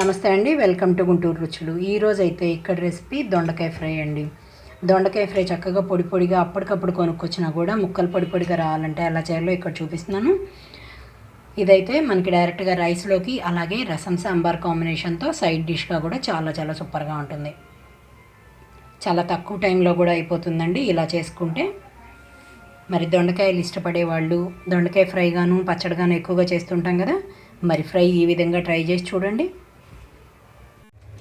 నమస్తే అండి welcome to Guntur రుచులు. ఈరోజు అయితే ఇక్కడ రెసిపీ దొండకాయ ఫ్రై అండి. దొండకాయ ఫ్రై చక్కగా పొడి పొడిగా అప్పటికప్పుడు కొనుక్కొచ్చినా కూడా ముక్కలు పొడి పొడిగా రావాలంటే ఎలా చేయాలో ఇక్కడ చూపిస్తున్నాను. ఇదైతే మనకి డైరెక్ట్గా రైస్లోకి అలాగే రసం సాంబార్ కాంబినేషన్తో సైడ్ డిష్గా కూడా చాలా చాలా సూపర్గా ఉంటుంది. చాలా తక్కువ టైంలో కూడా అయిపోతుందండి ఇలా చేసుకుంటే. మరి దొండకాయలు ఇష్టపడే వాళ్ళు దొండకాయ ఫ్రై ఫ్రైగాను పచ్చడిగాను ఎక్కువగా చేస్తుంటాం కదా మరి ఫ్రై ఈ విధంగా ట్రై చేసి చూడండి.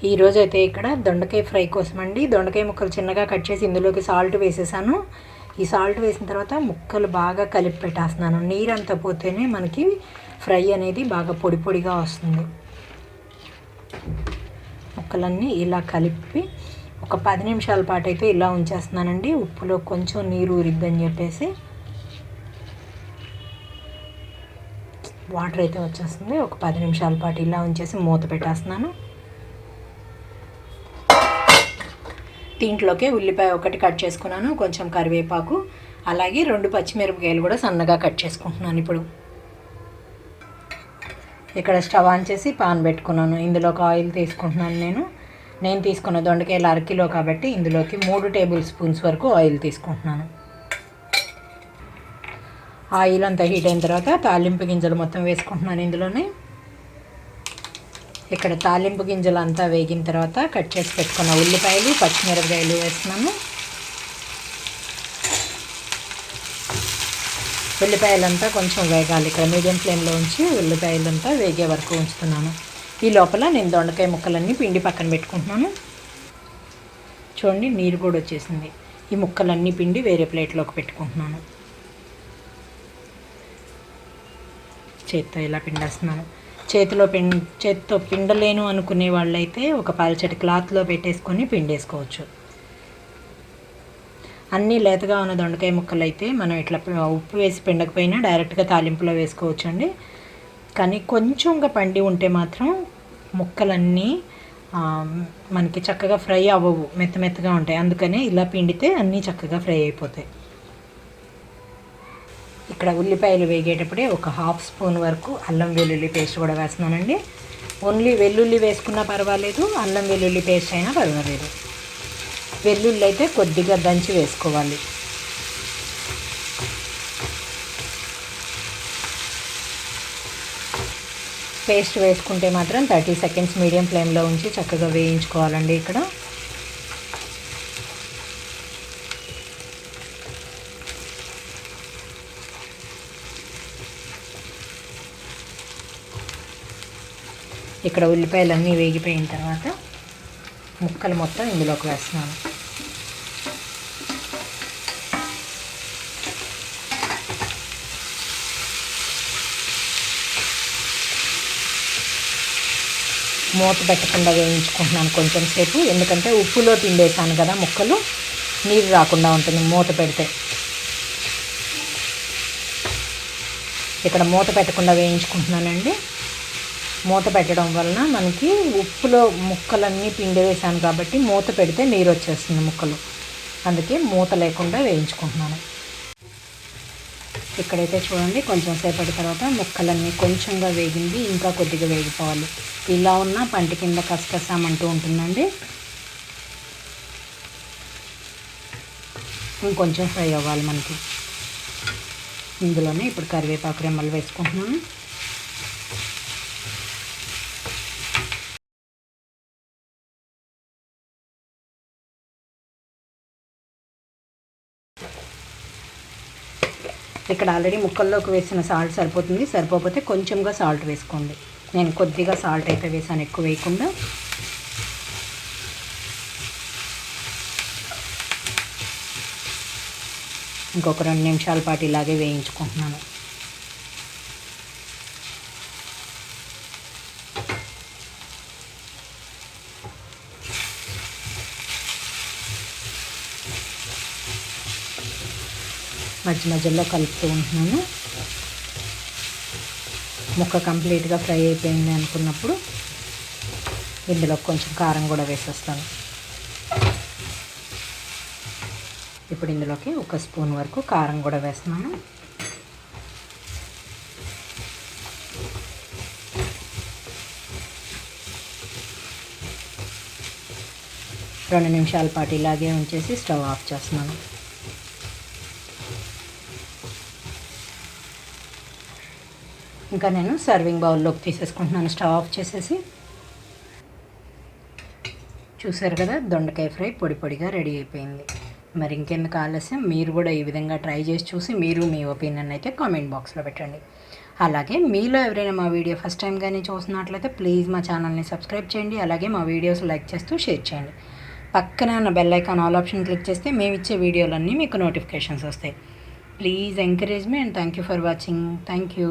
ఈరోజు అయితే ఇక్కడ దొండకాయ ఫ్రై కోసం అండి దొండకాయ ముక్కలు చిన్నగా కట్ చేసి ఇందులోకి సాల్ట్ వేసేసాను. ఈ సాల్ట్ వేసిన తర్వాత ముక్కలు బాగా కలిపి పెట్టేస్తున్నాను. నీరు అంతా పోతేనే మనకి ఫ్రై అనేది బాగా పొడి పొడిగా వస్తుంది. ముక్కలన్నీ ఇలా కలిపి ఒక పది నిమిషాల పాటు అయితే ఇలా ఉంచేస్తున్నానండి. ఉప్పులో కొంచెం నీరు ఊరిద్దని చెప్పేసి వాటర్ అయితే వచ్చేస్తుంది. ఒక పది నిమిషాల పాటు ఇలా ఉంచేసి మూత పెట్టేస్తున్నాను. దీంట్లోకి ఉల్లిపాయ ఒకటి కట్ చేసుకున్నాను కొంచెం కరివేపాకు అలాగే రెండు పచ్చిమిరపకాయలు కూడా సన్నగా కట్ చేసుకుంటున్నాను ఇప్పుడు. ఇక్కడ స్టవ్ ఆన్ చేసి పాన్ పెట్టుకున్నాను. ఇందులోకి ఆయిల్ తీసుకుంటున్నాను నేను. నేను తీసుకున్న దొండకాయలు అరకిలో కాబట్టి ఇందులోకి మూడు టేబుల్ స్పూన్స్ వరకు ఆయిల్ తీసుకుంటున్నాను. ఆయిల్ అంతా హీట్ అయిన తర్వాత తాలింపు గింజలు మొత్తం వేసుకుంటున్నాను ఇందులోనే. ఇక్కడ తాలింపు గింజలు అంతా వేగిన తర్వాత కట్ చేసి పెట్టుకున్న ఉల్లిపాయలు పచ్చిమిరపకాయలు వేస్తున్నాను ఉల్లిపాయలంతా కొంచెం వేగాలి. ఇక్కడ మీడియం ఫ్లేమ్లో ఉంచి ఉల్లిపాయలంతా వేగే వరకు ఉంచుతున్నాను. ఈ లోపల నేను దొండకాయ ముక్కలన్నీ పిండి పక్కన పెట్టుకుంటున్నాను. చూడండి నీరు కూడా వచ్చేసింది. ఈ ముక్కలన్నీ పిండి వేరే ప్లేట్లోకి పెట్టుకుంటున్నాను. చేత్తో ఇలా పిండేస్తున్నాను. చేతిలో పిం చేతితో పిండలేను అనుకునే వాళ్ళైతే ఒక పల్చటి క్లాత్లో పెట్టేసుకొని పిండేసుకోవచ్చు. అన్నీ లేతగా ఉన్న దొండకాయ ముక్కలు అయితే మనం ఇట్లా ఉప్పు వేసి పిండకపోయినా డైరెక్ట్గా తాలింపులో వేసుకోవచ్చు అండి కానీ కొంచెంగా పండి ఉంటే మాత్రం ముక్కలన్నీ మనకి చక్కగా ఫ్రై అవ్వవు మెత్త మెత్తగా ఉంటాయి. అందుకనే ఇలా పిండితే అన్నీ చక్కగా ఫ్రై అయిపోతాయి. ఇక్కడ ఉల్లిపాయలు వేగేటప్పుడే ఒక హాఫ్ స్పూన్ వరకు అల్లం వెల్లుల్లి పేస్ట్ కూడా వేస్తున్నానండి. ఓన్లీ వెల్లుల్లి వేసుకున్నా పర్వాలేదు అల్లం వెల్లుల్లి పేస్ట్ అయినా పర్వాలేదు. వెల్లుల్లి అయితే కొద్దిగా దంచి వేసుకోవాలి. పేస్ట్ వేసుకుంటే మాత్రం థర్టీ సెకండ్స్ మీడియం ఫ్లేమ్లో ఉంచి చక్కగా వేయించుకోవాలండి ఇక్కడ. ఇక్కడ ఉల్లిపాయలు అన్నీ వేగిపోయిన తర్వాత ముక్కలు మొత్తం ఇందులోకి వేస్తున్నాను. మూత పెట్టకుండా వేయించుకుంటున్నాను కొంచెం సేపు. ఎందుకంటే ఉప్పులో తిండేసాను కదా ముక్కలు. నీరు రాకుండా ఉంటుంది మూత పెడితే. ఇక్కడ మూత పెట్టకుండా వేయించుకుంటున్నానండి. మూత పెట్టడం వలన మనకి ఉప్పులో ముక్కలన్నీ పిండి వేసాను కాబట్టి మూత పెడితే నీరు వచ్చేస్తుంది ముక్కలు. అందుకే మూత లేకుండా వేయించుకుంటున్నాను. ఇక్కడైతే చూడండి కొంచెం సేపటి తర్వాత ముక్కలన్నీ కొంచెంగా వేగింది ఇంకా కొద్దిగా వేగిపోవాలి. ఇలా ఉన్న పంట కింద కసకసామంటూ ఉంటుందండి. ఇంకొంచెం ఫ్రై అవ్వాలి మనకి. ఇందులోనే ఇప్పుడు కరివేపాకు రెమ్మలు వేసుకుంటున్నాను. ఇక్కడ ఆల్రెడీ ముక్కల్లోకి వేసిన సాల్ట్ సరిపోతుంది. సరిపోతే కొంచెంగా సాల్ట్ వేసుకోండి. నేను కొద్దిగా సాల్ట్ అయితే వేసాను ఎక్కువ వేయకుండా. ఇంకొక రెండు నిమిషాల పాటు ఇలాగే వేయించుకుంటున్నాను. మధ్య మధ్యలో కలుపుతూ ఉంటున్నాను. ముక్క కంప్లీట్గా ఫ్రై అయిపోయింది అనుకున్నప్పుడు ఇందులో కొంచెం కారం కూడా వేసేస్తాను. ఇప్పుడు ఇందులోకి ఒక స్పూన్ వరకు కారం కూడా వేస్తున్నాను. రెండు నిమిషాల పాటు ఇలాగే ఉంచేసి స్టవ్ ఆఫ్ చేస్తున్నాను. ఇంకా నేను సర్వింగ్ బౌల్లోకి తీసేసుకుంటున్నాను స్టవ్ ఆఫ్ చేసేసి. చూసారు కదా దొండకాయ ఫ్రై పొడి పొడిగా రెడీ అయిపోయింది. మరి ఇంకెందుకు ఆలస్యం? మీరు కూడా ఈ విధంగా ట్రై చేసి చూసి మీరు మీ ఒపీనియన్ అయితే కామెంట్ బాక్స్లో పెట్టండి. అలాగే మీలో ఎవరైనా మా వీడియో ఫస్ట్ టైం కానీ చూసినట్లయితే ప్లీజ్ మా ఛానల్ని సబ్స్క్రైబ్ చేయండి అలాగే మా వీడియోస్ లైక్ చేస్తూ షేర్ చేయండి. పక్కన ఉన్న bell icon all option click చేస్తే మేము ఇచ్చే వీడియోలన్నీ మీకు నోటిఫికేషన్స్ వస్తాయి. Please encourage me and thank you for watching. Thank you.